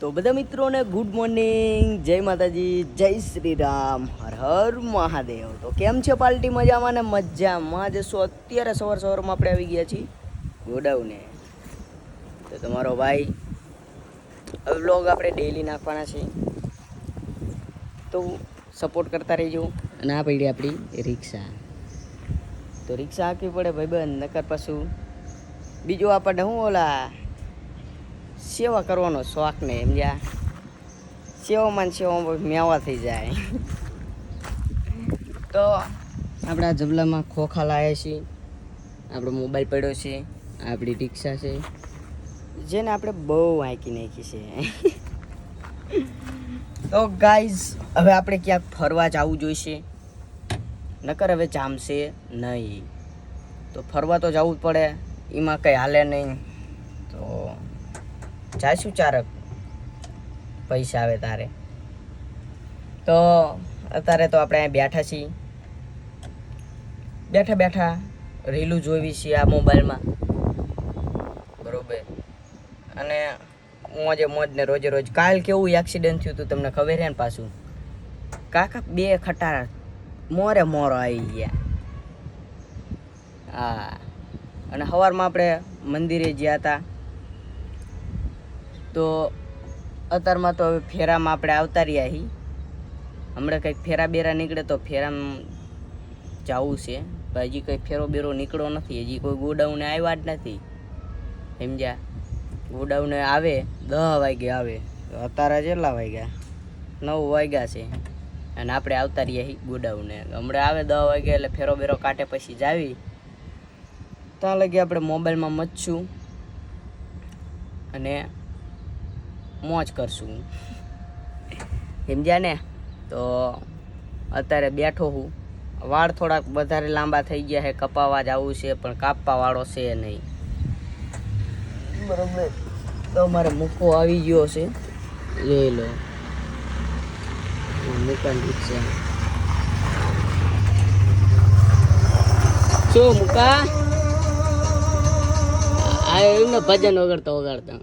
તો બધા મિત્રોને ગુડ મોર્નિંગ જય માતાજી, જય શ્રી રામ હર હર મહાદેવ. તો કેમ છે પાર્ટી મજામાં ને મજામાં જશો અત્યારે સવાર સવારમાં આપણે આવી ગયા છીએ ગોડાઉને. તો તમારો ભાઈ હવે આપણે ડેલી નાખવાના છે. તો સપોર્ટ કરતા રહેજો. અને આ પડી આપણી રિક્ષા. તો રિક્ષા હાંકવી પડે ભાઈબંધ નકર પાછું બીજું આપણને શું ઓલા સેવા કરવાનો શોખ ને એમ જ્યાં સેવામાં સેવામાં મેવા થઈ જાય. તો આપણા જબલામાં ખોખા લાવ્યા છીએ આપણો મોબાઈલ પડ્યો છે, આપણી રિક્ષા છે, જેને આપણે બહુ વાંકી નાખી છે. તો ગાઈઝ હવે આપણે ક્યાંક ફરવા જવું જોઈશે? નકર હવે જામશે નહીં. તો ફરવા તો જવું જ પડે, એમાં કંઈ હાલે નહીં. જાઈશું ચારક? પૈસા આવે તારે. તો અત્યારે તો આપણે બેઠા છીએ. બેઠા બેઠા રીલું જોવી છીએ આ મોબાઈલમાં. બરોબર. અને મોજે મોજ ને રોજે રોજ કાલ કેવું એક્સિડન્ટ થયું હતું તમને ખબર છે ને પાછું? કાકા બે ખટારા મોરે મોરો આવી ગયા. હા. અને સવારમાં આપણે મંદિરે ગયા હતા. તો અત્યારમાં તો હવે ફેરામાં આપણે આવતા રહ્યા હી. હમણાં કંઈક ફેરા બેરા નીકળે તો ફેરામાં જવું છે. હજી કંઈ ફેરો બેરો નીકળ્યો નથી. હજી કોઈ ગોડાઉને આવ્યા જ નથી. સમજ્યા? ગોડાઉને આવે, દહ વાગે આવે. અત્યારે કેટલા વાગ્યા? નવ વાગ્યા છે. અને આપણે આવતા રહ્યા હી ગોડાઉને. હમણાં આવે દહ વાગે એટલે ફેરો બેરો કાઢે પછી જાવી ત્યાં લગી આપણે મોબાઈલમાં મચ્છું અને મોજ કરશું સમજ્યા ને? તો અત્યારે બેઠો હું. વાળ થોડાક વધારે લાંબા થઈ ગયા છે કપાવા જવું છે પણ કાપવા વાળો છે નહીં. બરોબર. તો મારે મૂકો આવી ગયો છે. જોઈ લો. મૂકાન છે શું મૂકા? આ એમને ભજન વગાડતા વગાડતા.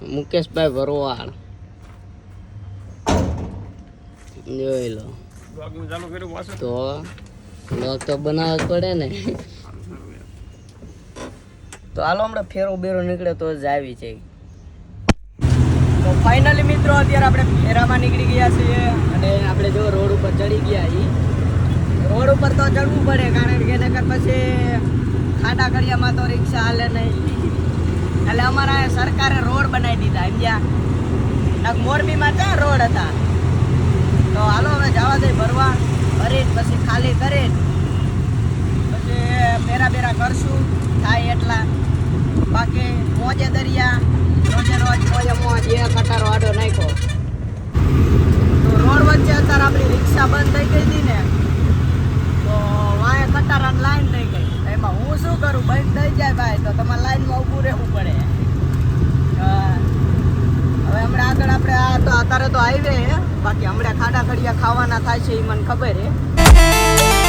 મુકેશભાઈ વરવાળ. જોઈ લો. તો બ્લોગ તો બનાવવો જ પડે ને. તો હાલો હમણાં ફેરો બેરો નીકળે તો જ આવી છે તો ફાઇનલી મિત્રો અત્યારે આપણે ફેરામાં નીકળી ગયા છીએ અને આપણે જો રોડ ઉપર ચડી ગયા એ રોડ ઉપર તો ચડવું પડે કારણ કે નગર પછી ખાડા કડિયામાં તો રિક્ષા હાલે નહીં. એટલે અમારા સરકારે રોડ બનાવી દીધા સમજ્યા મોરબીમાં ક્યાં રોડ હતા? તો હાલો હવે જવા દે ભરવા ભરી પછી ખાલી કરી પછી ફેરા બેરા કરશું, થાય એટલા. બાકી મોજે દરિયા, રોજે રોજ મોજે મોજ એ કટારો આડો નાખ્યો. તો રોડ વચ્ચે અત્યારે આપણી રિક્ષા બંધ થઈ ગઈ હતી ને, તો વાંહે કટારાની લાઈન થઈ ગઈ. એમાં હું શું કરું? બંધ થઈ જાય ભાઈ, તો તમારે લાઈનમાં ઊભું રહેવું પડે. હવે હમણાં આગળ આપણે આ તો અત્યારે તો હાઈવે બાકી હમણાં ખાડા ખડિયા ખાવાના થાય છે એ મને ખબર હે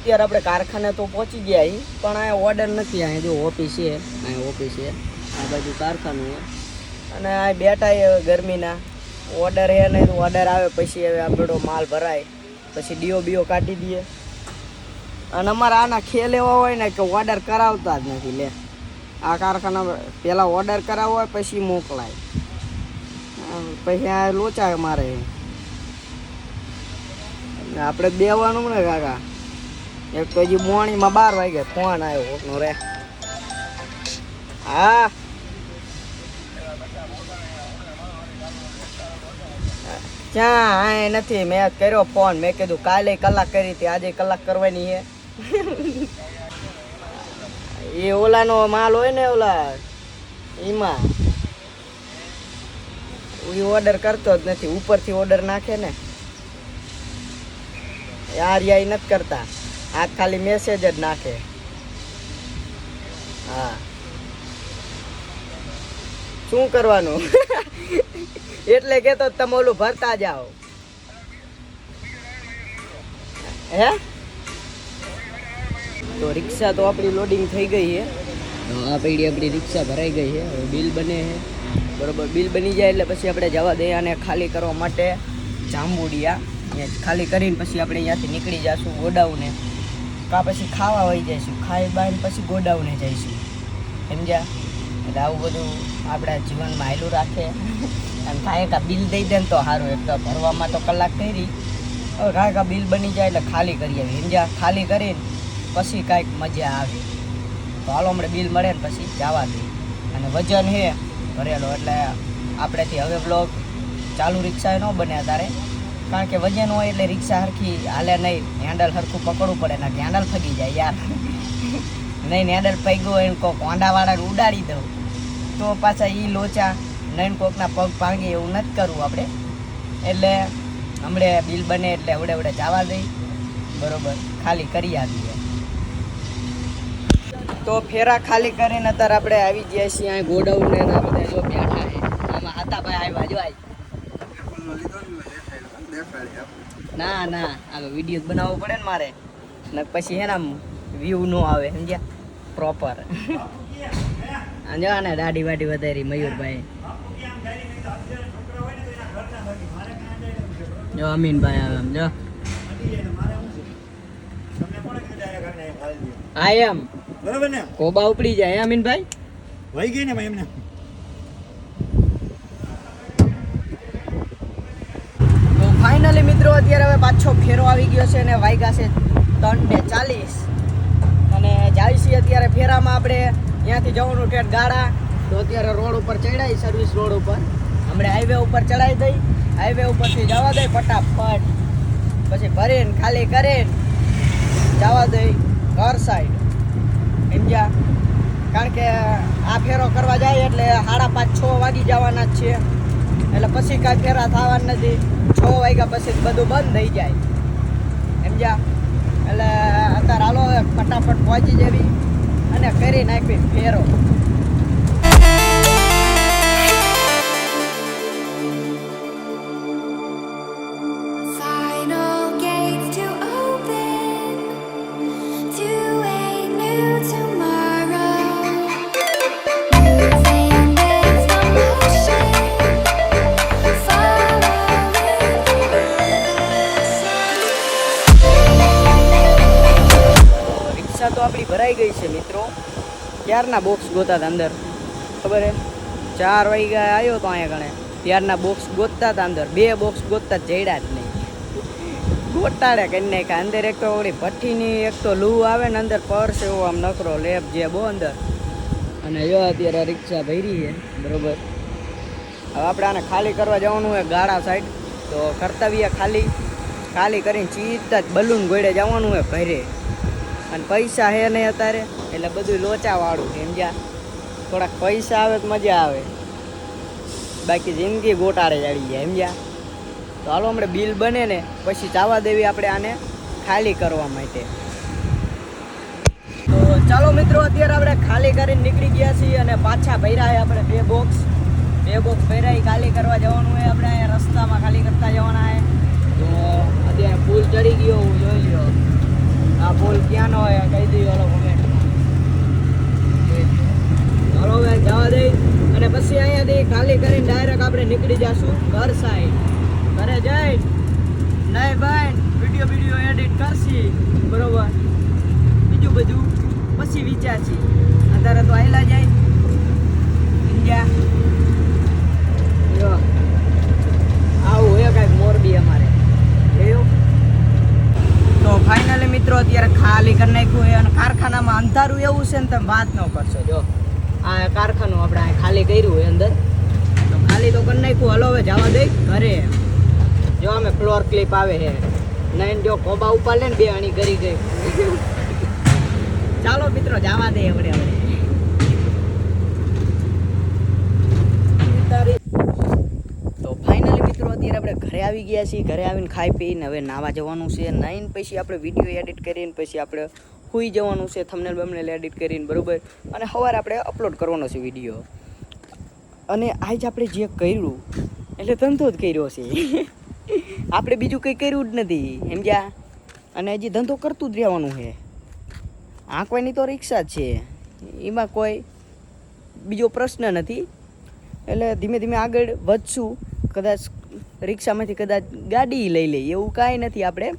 અત્યારે આપણે કારખાને તો પહોંચી ગયા હી પણ આ ઓર્ડર નથી અહીં જો ઓફિસ છે અહીં ઓફિસ છે, આ બાજુ કારખાનું છે. અને આ બેઠા એ ગરમીના ઓર્ડર હે નહીં ઓર્ડર આવે પછી હવે આપણો માલ ભરાય, પછી ડીઓ બીઓ કાઢી દઈએ. અને અમારે આના ખેલ એવા હોય ને કે ઓર્ડર કરાવતા જ નથી લે. આ કારખાના પહેલાં ઓર્ડર કરાવવો હોય પછી મોકલાય. પછી આ લોચા મારે. આપણે દેવાનું ને કાકા. એક તો હજી મોર્નિંગમાં બાર વાગે ફોન આવ્યો નો રે. હા. ક્યાં આ નથી, મેં કર્યો ફોન. મેં કીધું કાલે કલાક કરી હતી, આજે કલાક કરવાની છે. એ ઓલાનો માલ હોય ને ઓલા, એમાં. એ ઓર્ડર કરતો જ નથી, ઉપરથી ઓર્ડર નાખે ને. યાર યાર નથી કરતા. આ ખાલી મેસેજ જ નાખે. હા. શું કરવાનું? એટલે કે તો તમે ઓલું ભરતા જાઓ. હે? તો રિક્ષા તો આપણી લોડિંગ થઈ ગઈ છે. આ પૈડી આપણી રિક્ષા ભરાઈ ગઈ છે. હવે બિલ બને છે. બરોબર બિલ બની જાય એટલે પછી આપણે જવા દઈએ અને ખાલી કરવા માટે જાંબુડિયા. ખાલી કરીને પછી આપણે અહીંયાથી નીકળી જઈશું ગોડાઉને. કાં પછી ખાવા વહી જઈશું, ખાઈ બાઈને પછી ગોડાઉને જઈશું. સમજ્યા એટલે આવું બધું આપણા જીવનમાં આયલું રાખે. અને કાંઈ કાં બિલ દઈ દે ને તો સારું, એક તો ભરવામાં તો કલાક કરી. હવે કાંઈ કાં બિલ બની જાય એટલે ખાલી કરી આવી સમજ્યા ખાલી કરીને પછી કાંઈક મજા આવે. તો હાલો, હમણાં બિલ મળે ને પછી જવા દે. અને વજન હે ભરેલો એટલે આપણેથી હવે બ્લોગ ચાલુ રિક્ષાએ ન બને તારે કારણ કે વજન હોય એટલે રિક્ષા સરખી હાલે નહીં. હેન્ડલ સરખું પકડવું પડે ને હેન્ડલ ફગી જાય યાર. નહીં હેન્ડલ પગ્યું હોય કોઈક કોક વાંડાવાળાને ઉડાડી દઉં. તો પાછા એ લોચા નહીં કોકના પગ ભાંગે એવું નથી કરવું આપણે. એટલે હમણે બિલ બને એટલે અવડે અવડે જવા દઈ. બરોબર, ખાલી કરી આવીએ. તો ફેરા ખાલી કરીને અત્યારે આપણે આવી ગયા છીએ અહીં ગોડાઉન ને બધા જો બેઠા છે. આમાં હતા ભાઈ આવ્યા જો આય ના ના આ વીડિયો બનાવવો પડે ને મારે. ને પછી હે ને આમ વ્યૂ નો આવે સમજ્યા? પ્રોપર જો ને દાઢી વાઢી વધારી મયુરભાઈ. જો અમીનભાઈ આવે એમ જો. આ એમ. બરાબર ને? કોબા ઉપડી જાય અમીનભાઈ? વહી ગઈ ને એમને તો ફાઇનલી મિત્રો અત્યારે હવે પાછો ફેરો આવી ગયો છે અને વાગ્યા છે ત્રણ ને ચાલીસ. અને જાય છીએ અત્યારે ફેરામાં આપણે ત્યાંથી જવાનું ઠેઠ ગાડા. તો અત્યારે રોડ ઉપર ચડાવી સર્વિસ રોડ ઉપર. હમણાં હાઈવે ઉપર ચડાવી દઈ. હાઈવે ઉપરથી જવા દઈ ફટાફટ. પછી ભરીને, ખાલી કરીને જવા દઈ ઘર સાઈડ સમજ્યા કારણ કે આ ફેરો કરવા જાય એટલે સાડા પાંચ, છ વાગી જવાના જ છે. એટલે પછી કાંઈ ફેરા થવાના નથી. છ વાગ્યા પછી બધું બંધ થઈ જાય. સમજ્યા? એટલે અત્યારે હાલો ફટાફટ પહોંચી જવી અને કરી નાખવી ફેરો. તો આપણી ભરાઈ ગઈ છે, મિત્રો. ક્યારના બોક્સ ગોતા હતા અંદર? ખબર હે ચાર વાગ્યા આવ્યો તો અહીંયા ગણે. ત્યારના બોક્સ ગોતતા હતા અંદર. બે બોક્સ ગોતતા જડ્યા જ નહીં. ગોટાડે કરી નાખ્યા. અંદર એક તો ઓળી ભઠ્ઠીની, એક તો લૂ આવે ને અંદર પર્સ એવો આમ નકરો લેબ જે બહુ અંદર. અને જો અત્યારે રિક્ષા ભરી છે, બરોબર. હવે આપણે આને ખાલી કરવા જવાનું હોય ગાળા સાઈડ તો કર્તવ્ય ખાલી. ખાલી કરીને ચીતા જ બલૂન ગોળે જવાનું હોય ઘરે. અને પૈસા હે નહીં અત્યારે, એટલે બધું લોચાવાળું સમજ્યા? થોડાક પૈસા આવે તો મજા આવે. બાકી જિંદગી ગોટાળે ચડી જાય, સમજ્યા? તો હાલો, હમણાં બિલ બને ને, પછી જવા દેવી આપણે આને ખાલી કરવા માટે. તો ચાલો મિત્રો, અત્યારે આપણે ખાલી કરીને નીકળી ગયા છીએ અને પાછા ભર્યા આપણે બે બોક્સ બે બોક્સ ભર્યા ખાલી કરવા જવાનું હોય આપણે, રસ્તામાં ખાલી કરતા જવાના હોય તો અત્યારે પુલ ચડી ગયો, હું જોઈ લ્યો આ પુલ ક્યાંનો હોય કહી દઈએ ઓલો કોમેન્ટ ચાલો હવે જવા દઈ અને પછી અહીંયાથી ખાલી કરીને ડાયરેક્ટ આપણે નીકળી જશું ઘર સાઈડ ઘરે જઈ નહીં ભાઈ વીડિયો વીડિયો એડિટ કરશી. બરોબર? બીજું બધું પછી વિચારશી અત્યારે તો આયલા જાય ઇન્ડિયા જો આવું હોય કાંઈક મોરબી અમારે જોયું તો ફાઇનલી મિત્રો અત્યારે ખાલી કરી નાખ્યું છે અને કારખાનામાં અંધારું એવું છે ને તમે વાત ન કરશો જો આ કારખાનું આપણે અહીં ખાલી કર્યું હોય અંદર તો ખાલી તો કરી નાખ્યું હલો જવા દઈ ઘરે. જો અમે ફ્લોર ક્લિપ આવે છે નહીં જો કોબા ઉપાડે ને બે અણી કરી ગઈ ચાલો મિત્રો, જવા દે હવે હવે. તો ફાઇનલી મિત્રો, અત્યારે આપણે ઘરે આવી ગયા છીએ. ઘરે આવીને ખાઈ પીને હવે નાવા જવાનું છે. નાઈન પછી આપણે વીડિયો એડિટ કરીને પછી આપણે સુઈ જવાનું છે. થમનેલ બમનેલ એડિટ કરીને, બરોબર? અને સવારે આપણે અપલોડ કરવાનો છે વીડિયો અને આજ આપણે જે કર્યું એટલે ધંધો જ કર્યો છે. આપણે બીજું કંઈ કર્યું જ નથી સમજ્યા અને હજી ધંધો કરતું જ રહેવાનું છે. આંકવાની તો રિક્ષા જ છે. એમાં કોઈ બીજો પ્રશ્ન નથી. એટલે ધીમે ધીમે આગળ વધશું. કદાચ રિક્ષામાંથી કદાચ ગાડી લઈ લઈએ, એવું કાંઈ નથી આપણે.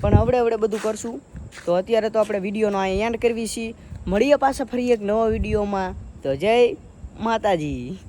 પણ હવડે હવડે બધું કરશું. તો અત્યારે તો આપણે વિડીયોનો અહીંયા એન્ડ કરવી છીએ મળીએ પાછા ફરી એક નવા વિડીયોમાં. તો જય માતાજી.